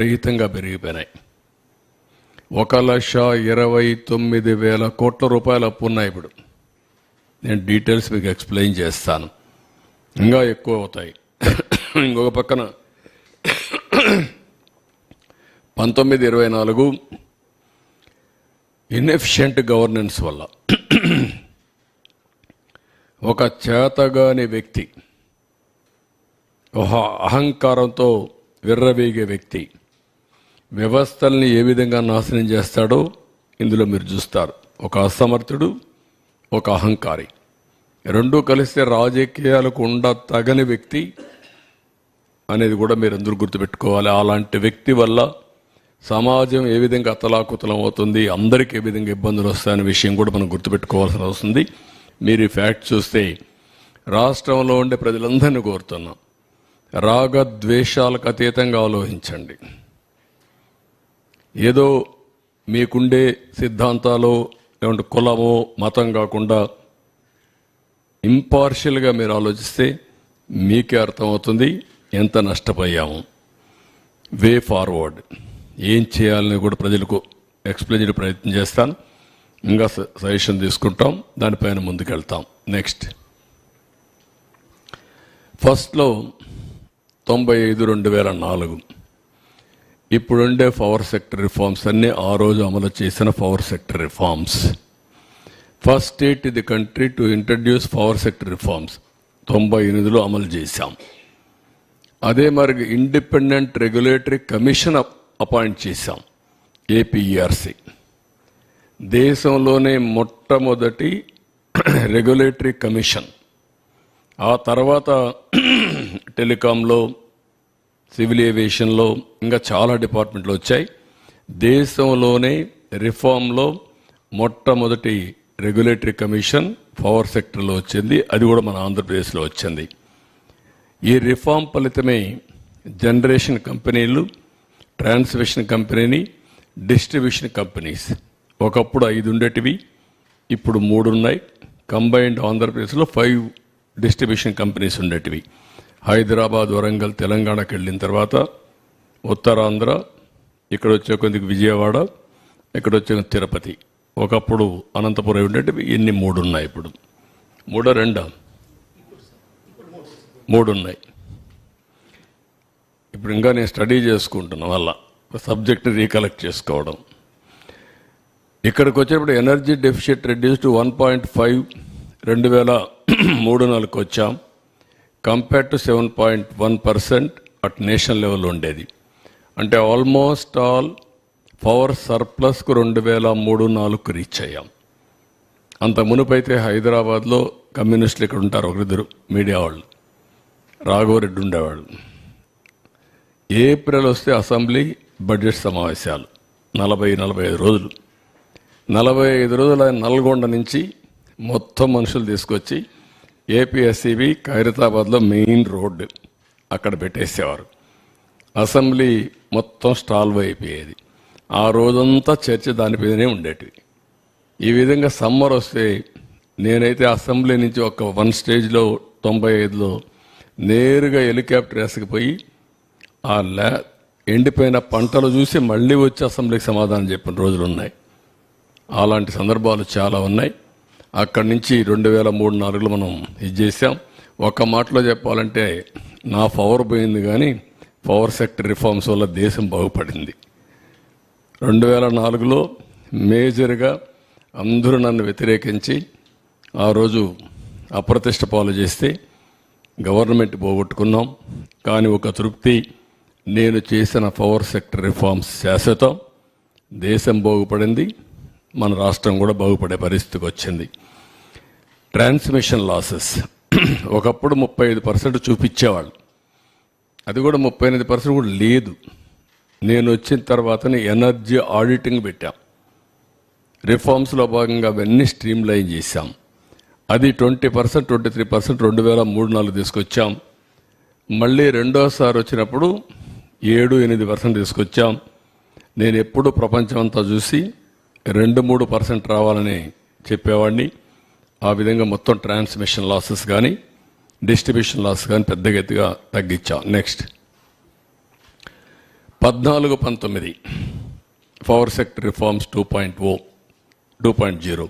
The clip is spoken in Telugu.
రహితంగా పెరిగిపోయినాయి. ఒక లక్ష ఇరవై తొమ్మిది వేల కోట్ల రూపాయల అప్పు ఉన్నాయి ఇప్పుడు. నేను డీటెయిల్స్ మీకు ఎక్స్ప్లెయిన్ చేస్తాను. ఇంకా ఎక్కువ అవుతాయి. ఇంకొక పక్కన పంతొమ్మిది ఇరవై నాలుగు ఇన్ఎఫిషియంట్ గవర్నెన్స్ వల్ల ఒక చేతగాని వ్యక్తి ఒక అహంకారంతో విర్రవీగే వ్యక్తి వ్యవస్థల్ని ఏ విధంగా నాశనం చేస్తాడో ఇందులో మీరు చూస్తారు. ఒక అసమర్థుడు ఒక అహంకారి. రెండూ కలిస్తే రాజకీయాలకు ఉండ తగని వ్యక్తి అనేది కూడా మీరు అందరూ గుర్తుపెట్టుకోవాలి. అలాంటి వ్యక్తి వల్ల సమాజం ఏ విధంగా అతలాకుతలం అవుతుంది అందరికీ ఏ విధంగా ఇబ్బందులు వస్తాయనే విషయం కూడా మనం గుర్తుపెట్టుకోవాల్సిన వస్తుంది మీరు ఈ ఫ్యాక్ట్ చూస్తే రాష్ట్రంలో ఉండే ప్రజలందరినీ కోరుతున్నాం. రాగద్వేషాలకు అతీతంగా ఆలోచించండి. ఏదో మీకుండే సిద్ధాంతాలు లేకుంటే కులమో మతం కాకుండా ఇంపార్షియల్గా మీరు ఆలోచిస్తే మీకే అర్థమవుతుంది ఎంత నష్టపోయాము. Way forward. ఏం చేయాలని కూడా ప్రజలకు ఎక్స్ప్లెయిన్ చేయడం ప్రయత్నం చేస్తాను. ఇంకా సజెషన్ తీసుకుంటాం. దానిపైన ముందుకెళ్తాం. నెక్స్ట్. ఫస్ట్లో తొంభై ఐదు రెండు వేల నాలుగు. ఇప్పుడుండే పవర్ సెక్టర్ రిఫార్మ్స్ అన్నీ ఆ రోజు అమలు చేసిన power sector reforms. First state ఇది country to introduce power sector reforms. తొంభై ఎనిమిదిలో అమలు చేశాం. అదే మరి ఇండిపెండెంట్ రెగ్యులేటరీ కమిషన్ అపాయింట్ చేశాం. ఏపీఈఆర్సి. దేశంలోనే మొట్టమొదటి రెగ్యులేటరీ కమిషన్. ఆ తర్వాత టెలికాంలో సివిల్ ఏవియేషన్లో ఇంకా చాలా డిపార్ట్మెంట్లు వచ్చాయి. దేశంలోనే రిఫార్మ్లో మొట్టమొదటి రెగ్యులేటరీ కమిషన్ పవర్ సెక్టర్లో వచ్చింది. అది కూడా మన ఆంధ్రప్రదేశ్లో వచ్చింది. ఈ రిఫార్మ్ ఫలితమే జనరేషన్ కంపెనీలు ట్రాన్స్మిషన్ కంపెనీని డిస్ట్రిబ్యూషన్ కంపెనీస్. ఒకప్పుడు ఐదు ఉండేటివి ఇప్పుడు మూడు ఉన్నాయి. కంబైన్డ్ ఆంధ్రప్రదేశ్లో ఫైవ్ డిస్ట్రిబ్యూషన్ కంపెనీస్ ఉండేటివి. హైదరాబాద్ వరంగల్ తెలంగాణకి వెళ్ళిన తర్వాత ఉత్తరాంధ్ర ఇక్కడ వచ్చే కొద్దిగా విజయవాడ ఇక్కడ వచ్చే తిరుపతి. ఒకప్పుడు అనంతపురం ఉండేటివి ఇన్ని మూడు ఉన్నాయి ఇప్పుడు? మూడో రెండా? మూడు ఉన్నాయి ఇప్పుడు ఇంకా నేను స్టడీ చేసుకుంటున్నాను వల్ల సబ్జెక్ట్ రీకలెక్ట్ చేసుకోవడం. ఇక్కడికి వచ్చేప్పుడు energy deficit reduce to one point five రెండు వేల మూడు నాలుగు వచ్చాం. Compare to seven point one percent at national level ఉండేది. అంటే ఆల్మోస్ట్ ఆల్ పవర్ సర్ప్లస్కు రెండు వేల మూడు నాలుగుకు రీచ్ అయ్యాం. అంత మునుపైతే హైదరాబాద్లో కమ్యూనిస్టులు ఇక్కడ ఉంటారు ఒకరిద్దరు మీడియా వాళ్ళు. రాఘవరెడ్డి ఉండేవాళ్ళు. ఏప్రిల్ వస్తే అసెంబ్లీ బడ్జెట్ సమావేశాలు. నలభై నలభై ఐదు రోజులు. నలభై ఐదు రోజుల నల్గొండ నుంచి మొత్తం మనుషులు తీసుకొచ్చి ఏపీఎస్సీబీ ఖైరతాబాద్లో మెయిన్ రోడ్డు అక్కడ పెట్టేసేవారు. అసెంబ్లీ మొత్తం స్టాల్వ్ అయిపోయేది. ఆ రోజంతా చర్చ దానిపైనే ఉండేటివి ఈ విధంగా సమ్మర్ వస్తే నేనైతే అసెంబ్లీ నుంచి ఒక వన్ స్టేజ్లో తొంభై ఐదులో నేరుగా హెలికాప్టర్ వేసుకుపోయి ఆ ల్యా ఎండిపోయిన పంటలు చూసి మళ్ళీ వచ్చి అసెంబ్లీకి సమాధానం చెప్పిన రోజులు ఉన్నాయి అలాంటి సందర్భాలు చాలా ఉన్నాయి. అక్కడి నుంచి రెండు వేల మూడు నాలుగులో మనం ఇది చేసాం ఒక మాటలో చెప్పాలంటే నా పవర్ పోయింది కానీ పవర్ సెక్టర్ రిఫార్మ్స్ వల్ల దేశం బాగుపడింది. రెండు వేల నాలుగులో మేజర్గా అందరూ నన్ను వ్యతిరేకించి ఆ రోజు అప్రతిష్ట పాలు చేస్తే గవర్నమెంట్ పోగొట్టుకున్నాం. కానీ ఒక తృప్తి నేను చేసిన పవర్ సెక్టర్ రిఫార్మ్స్ శాశ్వతం. దేశం బాగుపడింది. మన రాష్ట్రం కూడా బాగుపడే పరిస్థితికి వచ్చింది. ట్రాన్స్మిషన్ లాసెస్ ఒకప్పుడు ముప్పై ఐదు పర్సెంట్ చూపించేవాళ్ళు. అది కూడా ముప్పై ఎనిమిది పర్సెంట్ కూడా లేదు. నేను వచ్చిన తర్వాతనే ఎనర్జీ ఆడిటింగ్ పెట్టాం. రిఫార్మ్స్లో భాగంగా అవన్నీ స్ట్రీమ్ లైన్ చేశాం. అది twenty percent twenty three percent రెండు వేల మూడు నాలుగు తీసుకొచ్చాం. మళ్ళీ రెండోసారి వచ్చినప్పుడు ఏడు ఎనిమిది పర్సెంట్ తీసుకొచ్చాం. నేను ఎప్పుడు ప్రపంచం అంతా చూసి రెండు మూడు పర్సెంట్ రావాలని చెప్పేవాడిని. ఆ విధంగా మొత్తం ట్రాన్స్మిషన్ లాసెస్ కానీ డిస్ట్రిబ్యూషన్ లాస్ కానీ పెద్దగా ఎత్తుగా తగ్గించాం. నెక్స్ట్. పద్నాలుగు పంతొమ్మిది. Power sector reforms two point o two point zero.